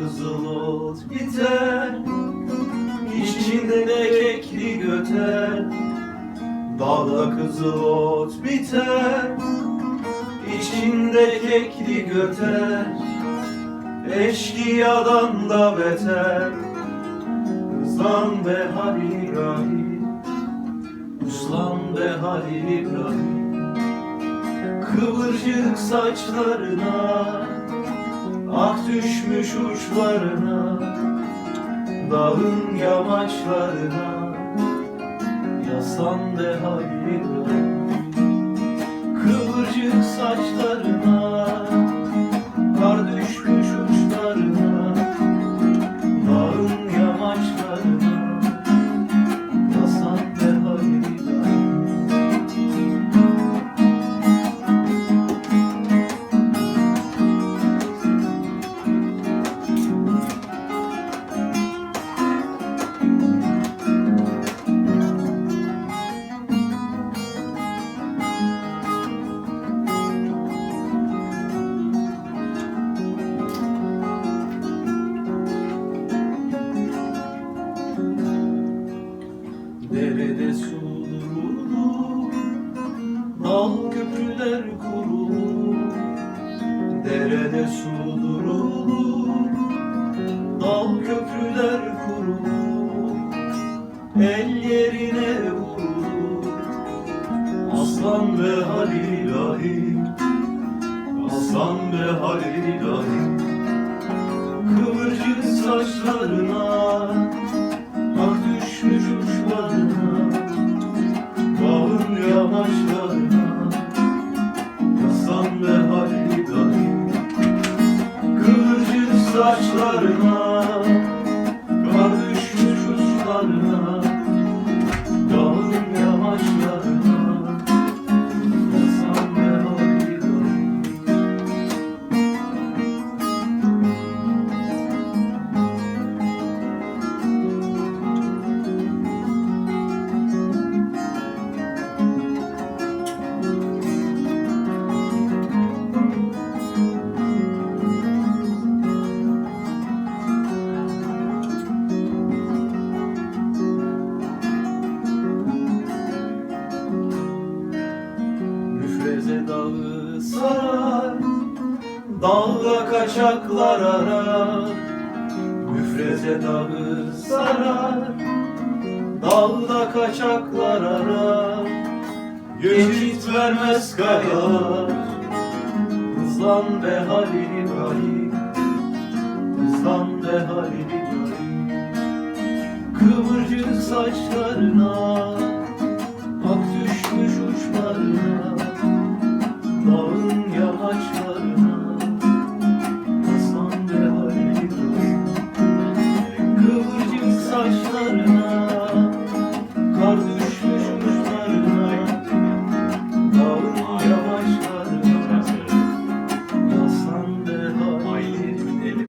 kızıl ot biter İçinde kekli göter. Dağda kızıl ot biter İçinde kekli göter. Eşkıyadan da beter. Hızlan be Halil İbrahim Uslan be Halil İbrahim. Kıvırcık saçlarına Ak düşmüş uçlarına Dağın yamaçlarına Yaslan be Halil İbrahim Kıvırcık saçlarına Dal köprüler kurulur Derede su durulur. Dal köprüler kurulur El yerine vurulur. Aslan ve Halil Aslan ve Halil Kıvırcık saçlarına saçlarına Dalga kaçaklar arar Müfreze dağı sarar. Dalda kaçaklar arar Geçit vermez kayalar Hızlan be Halil İbrahim Hızlan be Halil İbrahim. Kıvırcık saçlarına